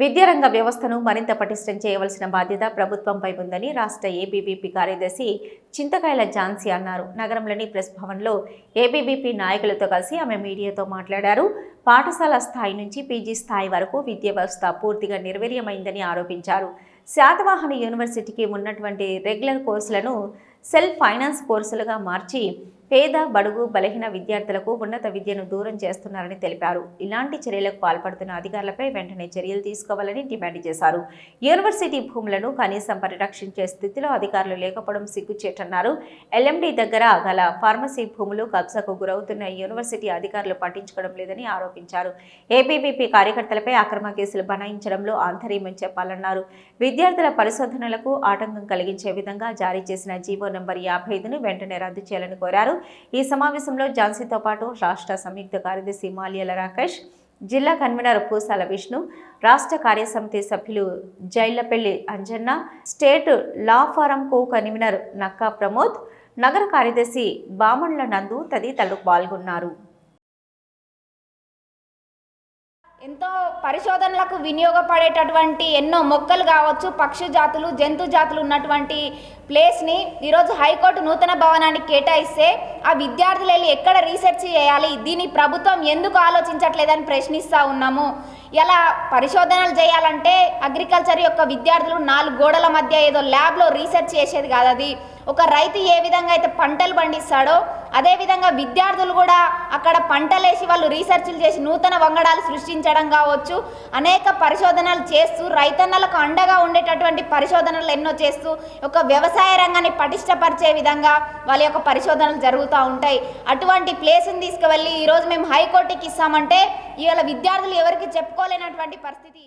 విద్యారంగ వ్యవస్థను మరింత పటిష్టం చేయవలసిన బాధ్యత ప్రభుత్వంపై ఉందని రాష్ట్ర ఏబీవీపీ కార్యదర్శి చింతకాయల ఝాన్సీ అన్నారు. నగరంలోని ప్రెస్ భవన్లో ఏబీవీపీ నాయకులతో కలిసి ఆమె మీడియాతో మాట్లాడారు. పాఠశాల స్థాయి నుంచి పీజీ స్థాయి వరకు విద్యా వ్యవస్థ పూర్తిగా నిర్వీర్యమైందని ఆరోపించారు. శాతవాహన యూనివర్సిటీకి ఉన్నటువంటి రెగ్యులర్ కోర్సులను సెల్ఫ్ ఫైనాన్స్ కోర్సులుగా మార్చి పేద బడుగు బలహీన విద్యార్థులకు ఉన్నత విద్యను దూరం చేస్తున్నారని తెలిపారు. ఇలాంటి చర్యలకు పాల్పడుతున్న అధికారులపై వెంటనే చర్యలు తీసుకోవాలని డిమాండ్ చేశారు. యూనివర్సిటీ భూములను కనీసం పరిరక్షించే స్థితిలో అధికారులు లేకపోవడం సిగ్గుచేటన్నారు. ఎల్ఎండి దగ్గర గల ఫార్మసీ భూములు కబ్జాకు గురవుతున్న యూనివర్సిటీ అధికారులు పట్టించుకోవడం లేదని ఆరోపించారు. ఏబీవీపీ కార్యకర్తలపై అక్రమ కేసులు బనాయించడంలో ఆంతర్యమని చెప్పాలన్నారు. విద్యార్థుల పరిశోధనలకు ఆటంకం కలిగించే విధంగా జారీ చేసిన జీవో నెంబర్ యాభై ఐదును వెంటనే రద్దు చేయాలని కోరారు. ఈ సమావేశంలో ఝాన్సీతో పాటు రాష్ట్ర సంయుక్త కార్యదర్శి మాల్యాల రాకేష్ జిల్లా కన్వీనర్ పూసాల విష్ణు రాష్ట్ర కార్యసమితి సభ్యులు Jaillapalli Anjanna state law forum co convenor Nakka Pramod నగర కార్యదర్శి బామణ్ల నందు తదితరులు పాల్గొన్నారు. ఎంతో పరిశోధనలకు వినియోగపడేటటువంటి ఎన్నో మొక్కలు కావచ్చు పక్షి జాతులు జంతు జాతులు ఉన్నటువంటి ప్లేస్ని ఈరోజు హైకోర్టు నూతన భవనానికి కేటాయిస్తే ఆ విద్యార్థులు వెళ్ళి ఎక్కడ రీసెర్చ్ చేయాలి? దీన్ని ప్రభుత్వం ఎందుకు ఆలోచించట్లేదని ప్రశ్నిస్తూ ఉన్నాము. ఇలా పరిశోధనలు చేయాలంటే అగ్రికల్చర్ యొక్క విద్యార్థులు నాలుగు గోడల మధ్య ఏదో ల్యాబ్లో రీసెర్చ్ చేసేది కాదు అది. ఒక రైతు ఏ విధంగా అయితే పంటలు పండిస్తాడో అదేవిధంగా విద్యార్థులు కూడా అక్కడ పంటలేసి వాళ్ళు రీసెర్చ్లు చేసి నూతన వంగడాలు సృష్టించడం కావచ్చు అనేక పరిశోధనలు చేస్తూ రైతన్నలకు అండగా ఉండేటటువంటి పరిశోధనలు ఎన్నో చేస్తూ ఒక వ్యవసాయ రంగాన్ని పటిష్టపరిచే విధంగా వాళ్ళ యొక్క పరిశోధనలు జరుగుతూ ఉంటాయి. అటువంటి ప్లేస్ని తీసుకువెళ్ళి ఈరోజు మేము హైకోర్టుకి ఇస్తామంటే ఇవాళ విద్యార్థులు ఎవరికి చెప్పుకోలేనటువంటి పరిస్థితి.